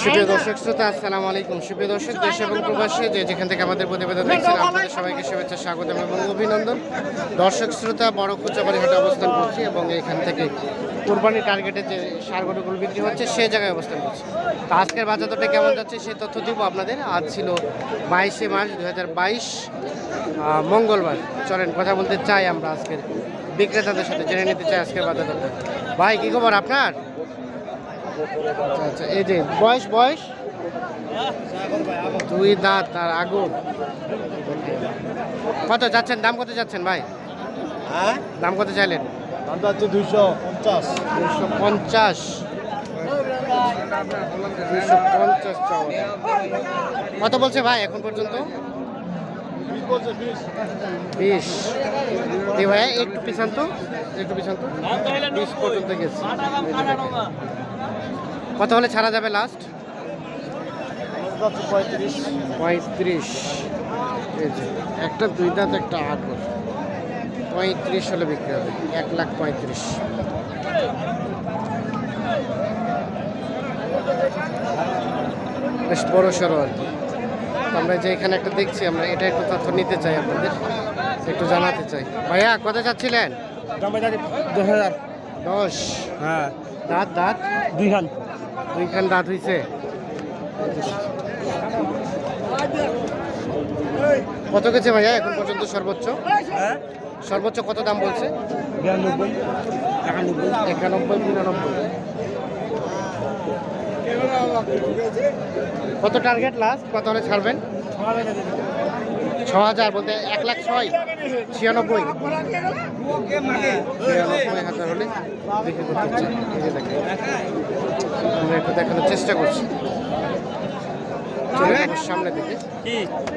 সুপ্রিয় দর্শক শ্রোতা আসসালামু আলাইকুম। সুপ্রিয় দর্শক দেশ এবং প্রবাসী যে যেখান থেকে আমাদের প্রতিবেদন দেখছেন আপনাদের সবাইকে শুভেচ্ছা এবং অভিনন্দন। দর্শক শ্রোতা বড় কুচাবাড়ি হাটে অবস্থান করছি এবং এখান থেকে কোরবানি টার্গেটে যে সারগরুগুলো বিক্রি হচ্ছে সেই জায়গায় অবস্থান করছি। তো আজকের বাজার দরটা কেমন যাচ্ছে সেই তথ্য দিব আপনাদের। আজ ছিল বাইশে মার্চ দু হাজার বাইশ মঙ্গলবার। চলেন কথা বলতে চাই আমরা আজকের বিক্রেতাদের সাথে জেনে নিতে চাই আজকের বাজার দরটা ভাই কী খবর আপনার? আচ্ছা এই যে বয়স বয়স? দুই দাঁত আর আগুন। কত যাচ্ছেন? দাম কত যাচ্ছেন ভাই? হ্যাঁ? দাম কত চাইলেন? দামটা হচ্ছে দুইশো পঞ্চাশ। দুইশো পঞ্চাশ। দুইশো পঞ্চাশ কত বলছে ভাই এখন পর্যন্ত? বিশ ভাই একটু পিছান তো একটু পিছান তো। বিশ পর্যন্ত গেছে। কত হলে ছাড়া যাবে লাস্ট পঁয়ত্রিশ। পঁয়ত্রিশ একটা দুই দাঁত একটা আগুন পঁয়ত্রিশ হলে বিক্রি হবে এক লাখ পঁয়ত্রিশ। বেশ বড় সড়ো আর কি। আমরা যে এখানে একটা দেখছি আমরা এটা একটু তথ্য নিতে চাই আপনাদের একটু জানাতে চাই। ভাইয়া কোথায় যাচ্ছিলেন? দশ হাজার। দশ? হ্যাঁ। দাঁত দাঁত? দুই খান দুইখান দাঁত হয়েছে কত গেছে ভাইয়া এখন পর্যন্ত সর্বোচ্চ? হ্যাঁ? সর্বোচ্চ কত দাম বলছে? বিরানব্বই। একানব্বই একানব্বই বিরানব্বই। কত টার্গেট লাস্ট কত হলে ছাড়বেন? ছ হাজার বলতে এক লাখ ছয়? ছিয়ানব্বই? ছিয়ানব্বই হাজার হলে আমরা একটু দেখানোর চেষ্টা করছি। সামনে দিকে।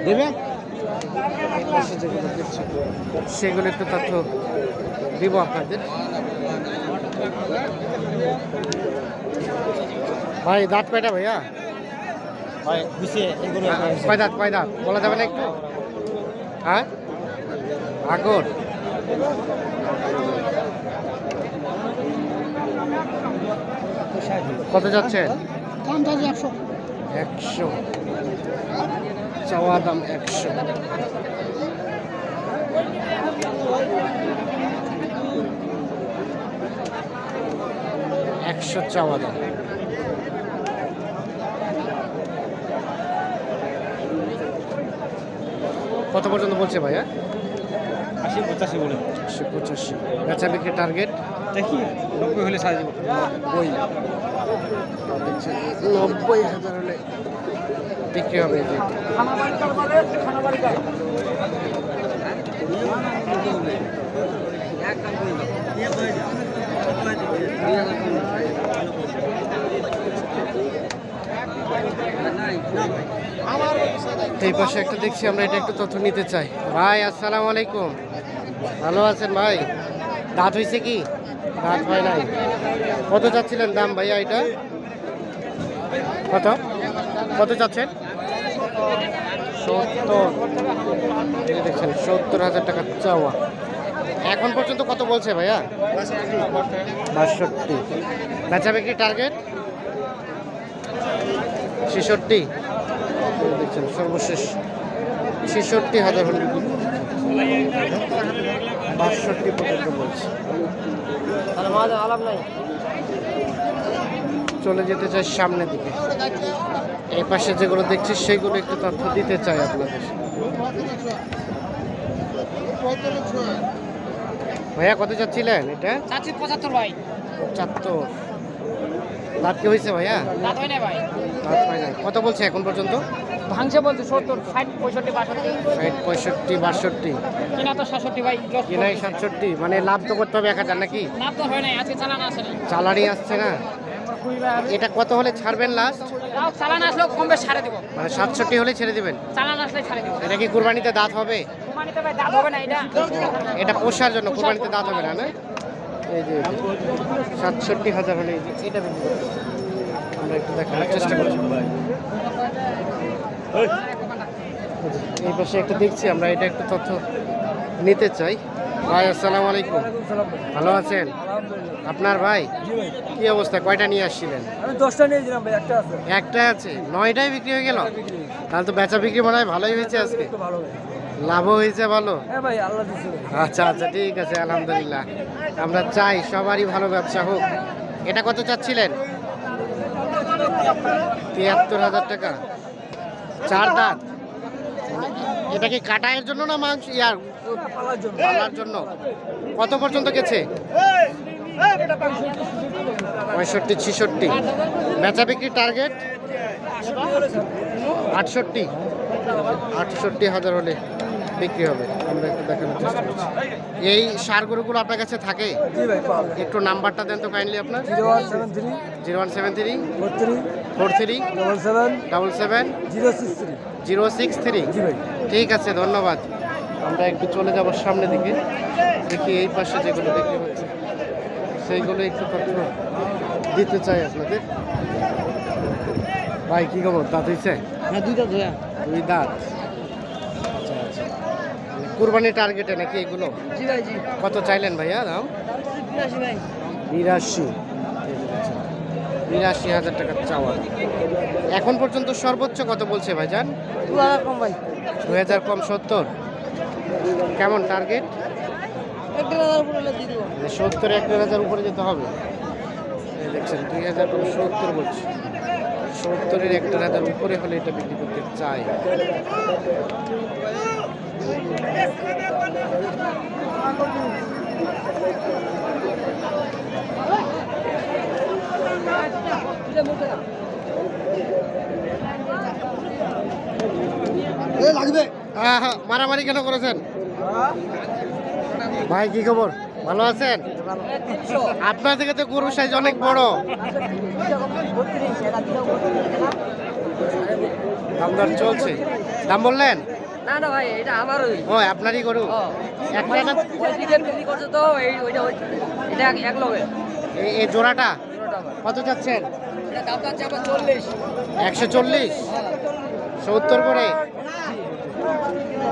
দেবে? সেগুলো একটু তথ্য দিব আপনাদের। ভাই দাঁত কয়টা ভাইয়া? কয় দাঁত কয় দাঁত? বলা যাবে না একটু? হ্যাঁ? আগর কত যাচ্ছে একশো একশো। চাওয়া দাম একশো। একশো চাওয়া দাম। কত পর্যন্ত বলছে ভাইয়া আশি পঁচাশি বলে। আশি পঁচাশি। বেচা বিক্রি টার্গেট দেখি নব্বই হলে সারা যাব নব্বই। নব্বই হাজার হলে বিক্রি হবে এই যে। এই পাশে একটা দেখছি, আমরা এটা একটু তথ্য নিতে চাই। ভাই, আসসালামু আলাইকুম। ভালো আছেন ভাই? দাঁত হয়েছে কি? দাঁত হয় নাই। কত চাচ্ছিলেন দাম ভাইয়া এটা? কত? কত চাচ্ছেন? সত্তর। দেখছেন, সত্তর হাজার টাকা চাওয়া। এখন পর্যন্ত কত বলছে ভাইয়া? বাষট্টি। বেচা বিক্রি টার্গেট ছেষট্টি। দেখছেন সর্বশেষ ছেষট্টি হাজার হলে বাষট্টি পর্যন্ত বলছে। চলে যেতে চাই সামনের দিকে। এই পাশে যেগুলো দেখছি সেগুলো একটু তথ্য দিতে চাই আপনাদের। ভাইয়া কত চাচ্ছিলেন এটা? চাচ্ছি পঁচাত্তর ভাই। পঁচাত্তর। দাঁত কি হয়েছে ভাইয়া? দাঁত হয় না ভাই। দাঁত হয় নাই। কত বলছে এখন পর্যন্ত? ভাঙছে বলছে সত্তর ষাট পঁয়ষট্টি বাষট্টি। ষাট পঁয়ষট্টি বাষট্টি। কিনা তো সাতষট্টি ভাই কিনাই সাতষট্টি? মানে লাভ তো করতে হবে এক হাজার নাকি? লাভ তো হয় আজকে চালান আসে না চালানি আসছে না। এটা কত হলে ছাড়বেন লাস্ট চালান আসলেও কম বেশ ছাড়ে দেবো। মানে সাতষট্টি হলে ছেড়ে দিবেন? চালান আসলে ছাড়ে দেবো। এটা কি কুরবানিতে দাঁত হবে? কুরবানিতে ভাই দাঁত হবে না এটা এটা পোষার জন্য কুরবানিতে দাঁত হবে না না? এই যে সাতষট্টি হাজার হলে এই যে এটা বিক্রি আমরা একটু দেখানোর চেষ্টা করছি। এই পাশে একটা দেখছি আমরা এটা একটু তথ্য নিতে চাই। ভাই আসসালামু আলাইকুম। ভালো আছেন? আপনার ভাই? কি অবস্থা? কয়টা নিয়ে আসছিলেন? আমি দশটা নিয়েছিলাম ভাই একটা আছে। একটা আছে? নয়টাই বিক্রি হয়ে গেল? তাহলে তো বেচা বিক্রি মনে হয় ভালোই হয়েছে আজকে। ভালো লাভও হয়েছে ভালো? হ্যাঁ আচ্ছা আচ্ছা ঠিক আছে আলহামদুলিল্লাহ। আমরা চাই সবারই ভালো ব্যবসা হোক। এটা কত চাচ্ছিলেন? তিয়াত্তর হাজার টাকা। চার দাঁত? এটা কি কাটায়ের জন্য না মাংস? ইয়ার পালার জন্য। কত পর্যন্ত গেছে? পঁয়ষট্টি ছিষট্টি। বেচা বিক্রি টার্গেট? আটষট্টি। আটষট্টি হাজার হলে। বিক্রি হবে। আমরা একটু দেখানোর চেষ্টা করছি। এই সার গরুগুলো আপনার কাছে থাকে? জি ভাই পাল একটু নাম্বারটা দেন তো কাইন্ডলি আপনার। Zero one seven three. Zero one seven three. Four three. Four three. Double seven. Double seven. Zero six three. Zero six three. জি ভাই। ঠিক আছে ধন্যবাদ। আমরা একটু চলে যাব সামনের দিকে। দেখি এই পাশে যেগুলো দেখতে হচ্ছে সেইগুলো একটু তথ্য দিতে চাই আপনাদের। ভাই কী খবর? দাঁত হয়েছে? হ্যাঁ দুই দাঁত। আচ্ছা আচ্ছা কুরবানি টার্গেটে নাকি এগুলো? জি ভাই জি। কত চাইলেন ভাইয়া দাম? বিরাশি বিরাশি। হাজার টাকা চাওয়া। এখন পর্যন্ত সর্বোচ্চ কত বলছে ভাইজান? দু হাজার কম ভাই। দু হাজার কম সত্তর। কেমন টার্গেট সত্তর এক হাজার উপরে যেতে হবে। দেখছেন দুই হাজার সত্তর বলছে। সত্তরের এক দেড় হাজার উপরে হলে এটা বিক্রি করতে চাই লাগবে। আহা, মারামারি কেন করেছেন? ভাই কি খবর? ভালো আছেন? আপনার থেকে তো গরুর সাইজ অনেক বড়। দাম দর চলছে। দাম বললেন? না না ভাই এটা আমারই। ও আপনারই গরু? একটা না ওইদিকে বিক্রি করছে তো এই ওইটা এটা এক- এক এই- এই জোড়াটা? কত যাচ্ছেন এটা দাম যাচ্ছে আমার চল্লিশ। একশো চল্লিশ? সত্তর করে?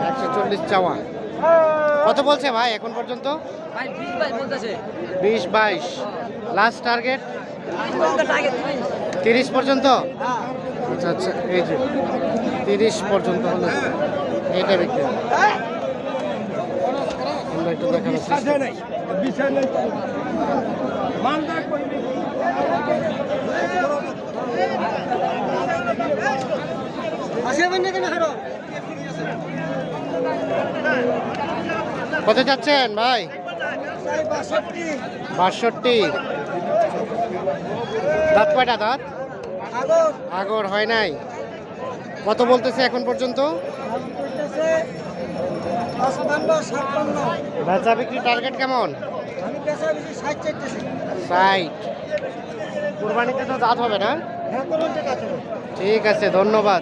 একশো চল্লিশ চাওয়া। কত বলছে ভাই এখন পর্যন্ত? বিশ বাইশ লাস্ট টার্গেট তিরিশ পর্যন্ত আচ্ছা আচ্ছা এই যে তিরিশ পর্যন্ত হলো। এইটা বিক্রি হবে। আমরা একটু দেখানোর চেষ্টা করি। কত যাচ্ছেন ভাই? বাষট্টি। দাঁত কয়টা দাঁত? আগর, হয় নাই। কত বলতেছে এখন পর্যন্ত? বেচা বিক্রি টার্গেট কেমন? কুরবানিতে তো দাঁত হবে না? ঠিক আছে, ধন্যবাদ।